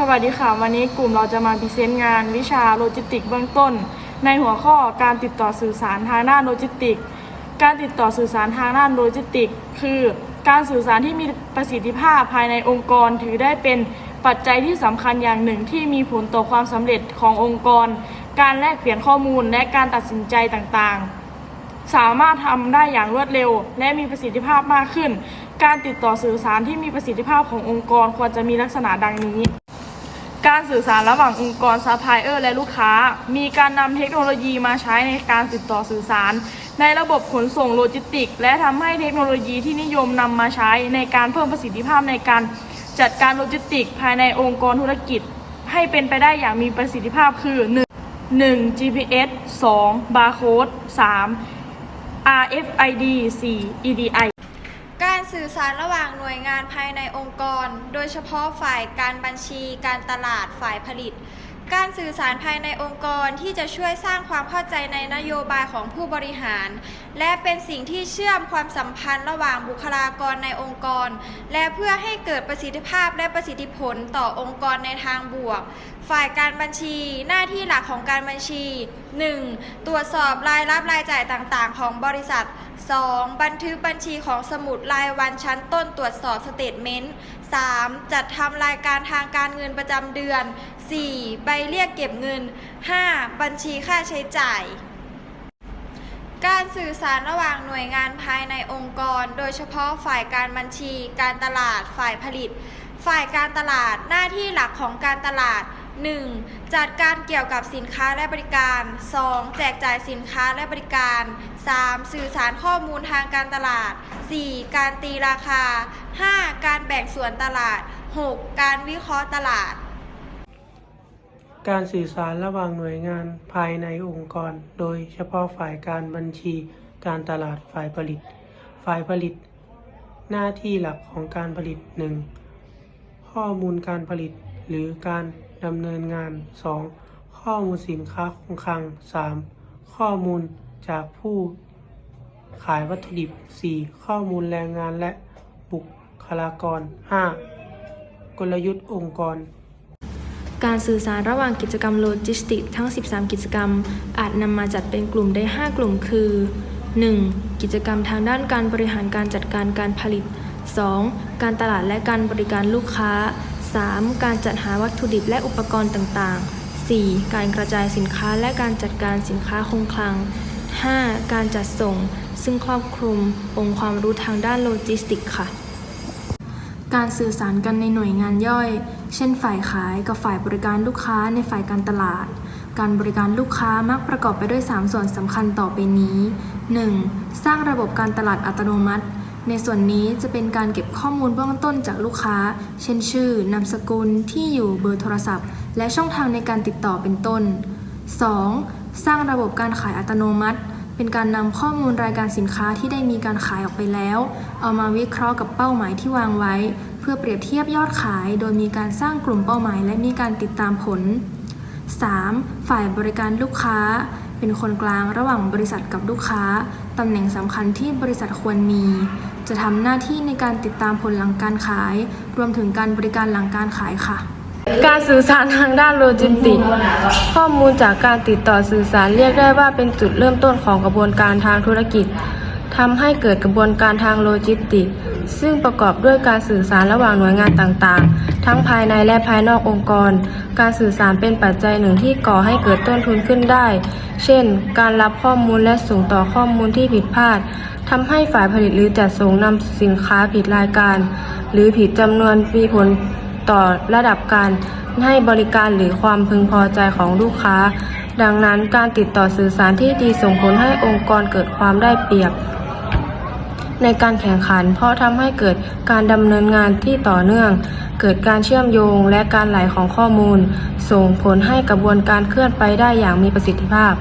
สวัสดีค่ะ วันนี้กลุ่มเราจะมาพรีเซนต์งานวิชาโลจิสติกเบื้องต้น ในหัวข้อการติดต่อสื่อสารทางด้านโลจิสติก การติดต่อสื่อสารทางด้านโลจิสติก คือการสื่อสารที่มีประสิทธิภาพภายในองค์กรถือได้เป็นปัจจัยที่สำคัญอย่างหนึ่งที่มีผลต่อความสำเร็จขององค์กร การแลกเปลี่ยนข้อมูลและการตัดสินใจต่างๆ สามารถทำได้อย่างรวดเร็ว และมีประสิทธิภาพมากขึ้น การติดต่อสื่อสารที่มีประสิทธิภาพขององค์กรควรจะมีลักษณะดังนี้ การสื่อสารระหว่างองค์กรซัพพลายเออร์และลูกค้า มีการนำเทคโนโลยีมาใช้ในการติดต่อสื่อสาร ในระบบขนส่งโลจิสติก และทำให้เทคโนโลยีที่นิยมนำมาใช้ในการเพิ่มประสิทธิภาพในการจัดการโลจิสติก ภายในองค์กรธุรกิจ ให้เป็นไปได้อย่างมีประสิทธิภาพคือ 1. 1 GPS 2 Barcode 3 RFID 4 EDI สื่อสารระหว่างหน่วยงานภายในองค์กร โดยเฉพาะฝ่ายการบัญชี การตลาด ฝ่ายผลิต การสื่อสารภายในองค์กรที่จะช่วยสร้างความเข้าใจในนโยบายของผู้บริหาร และเป็นสิ่งที่เชื่อมความสัมพันธ์ระหว่างบุคลากรในองค์กร และเพื่อให้เกิดประสิทธิภาพและประสิทธิผลต่อองค์กรในทางบวก ฝ่ายการบัญชี หน้าที่หลักของการบัญชี 1. ตรวจสอบรายรับรายจ่ายต่างๆ ของบริษัท 2. บันทึกบัญชีของสมุดรายวันชั้นต้นตรวจสอบสเตทเมนต์ 3. จัดทำรายการทางการเงินประจำเดือน 4. ใบเรียกเก็บเงิน 5. บัญชีค่าใช้จ่าย การสื่อสารระหว่างหน่วยงานภายในองค์กร โดยเฉพาะฝ่ายการบัญชี การตลาด ฝ่ายผลิต ฝ่ายการตลาด หน้าที่หลักของการตลาด 1. จัดการเกี่ยวกับสินค้าและบริการ 2. แจกจ่ายสินค้าและบริการ 3. สื่อสารข้อมูลทางการตลาด 4. การตีราคา 5. การแบ่งส่วนตลาด 6. การวิเคราะห์ตลาด การสื่อสารระหว่างหน่วยงานภายในองค์กร โดยเฉพาะฝ่ายการบัญชี การตลาดฝ่ายผลิต ฝ่ายผลิต หน้าที่หลักของการผลิต 1. ข้อมูลการผลิต หรือการดำเนินงาน 2. ข้อมูลสินค้าคงคลัง 3. ข้อมูลจากผู้ขายวัตถุดิบ 4. ข้อมูลแรงงานและบุคลากร 5. กลยุทธ์องค์กร การสื่อสารระหว่างกิจกรรมโลจิสติกทั้ง 13 กิจกรรม อาจนำมาจัดเป็นกลุ่มได้ 5 กลุ่มคือ 1. กิจกรรมทางด้านการบริหารการจัดการการผลิต 2. การตลาดและการบริการลูกค้า 3. การจัดหาวัตถุดิบและอุปกรณ์ต่างๆ 4. การกระจายสินค้าและการจัดการสินค้าคงคลัง 5. การจัดส่ง ซึ่งครอบคลุมองค์ความรู้ทางด้านโลจิสติกค่ะ การสื่อสารกันในหน่วยงานย่อย เช่น ฝ่ายขายกับฝ่ายบริการลูกค้าในฝ่ายการตลาด การบริการลูกค้ามักประกอบไปด้วย 3 ส่วนสำคัญต่อไปนี้ 1. สร้างระบบการตลาดอัตโนมัติ ในส่วนนี้จะเป็นการเก็บข้อมูลเบื้องต้นจากลูกค้า เช่นชื่อ นามสกุล ที่อยู่ เบอร์โทรศัพท์ และช่องทางในการติดต่อเป็นต้น 2. สร้างระบบการขายอัตโนมัติ เป็นการนำข้อมูลรายการสินค้าที่ได้มีการขายออกไปแล้ว เอามาวิเคราะห์กับเป้าหมายที่วางไว้ เพื่อเปรียบเทียบยอดขาย โดยมีการสร้างกลุ่มเป้าหมาย และมีการติดตามผล 3. ฝ่ายบริการลูกค้า เป็นคนกลางระหว่างบริษัทกับลูกค้า ตำแหน่งสำคัญที่บริษัทควรมี จะทำหน้าที่ในการติดตามผลหลังการขาย รวมถึงการบริการหลังการขายค่ะ การสื่อสารทางด้านโลจิสติก ข้อมูลจากการติดต่อสื่อสารเรียกได้ว่าเป็นจุดเริ่มต้นของกระบวนการทางธุรกิจทำให้เกิดกระบวนการทางโลจิสติก ซึ่งประกอบด้วยการสื่อสารระหว่างหน่วยงานต่างๆ ทั้งภายในและภายนอกองค์กร การสื่อสารเป็นปัจจัยหนึ่งที่ก่อให้เกิดต้นทุนขึ้นได้ เช่น การรับข้อมูลและส่งต่อข้อมูลที่ผิดพลาดทำให้ฝ่ายผลิตหรือจัดส่งนำสินค้าผิดรายการ หรือผิดจำนวนมีผล ต่อระดับการให้บริการหรือความพึงพอใจของลูกค้า ดังนั้นการติดต่อสื่อสารที่ดีส่งผลให้องค์กรเกิดความได้เปรียบ ในการแข่งขัน เพราะทำให้เกิดการดำเนินงานที่ต่อเนื่อง เกิดการเชื่อมโยงและการไหลของข้อมูล ส่งผลให้กระบวนการเคลื่อนไปได้อย่างมีประสิทธิภาพ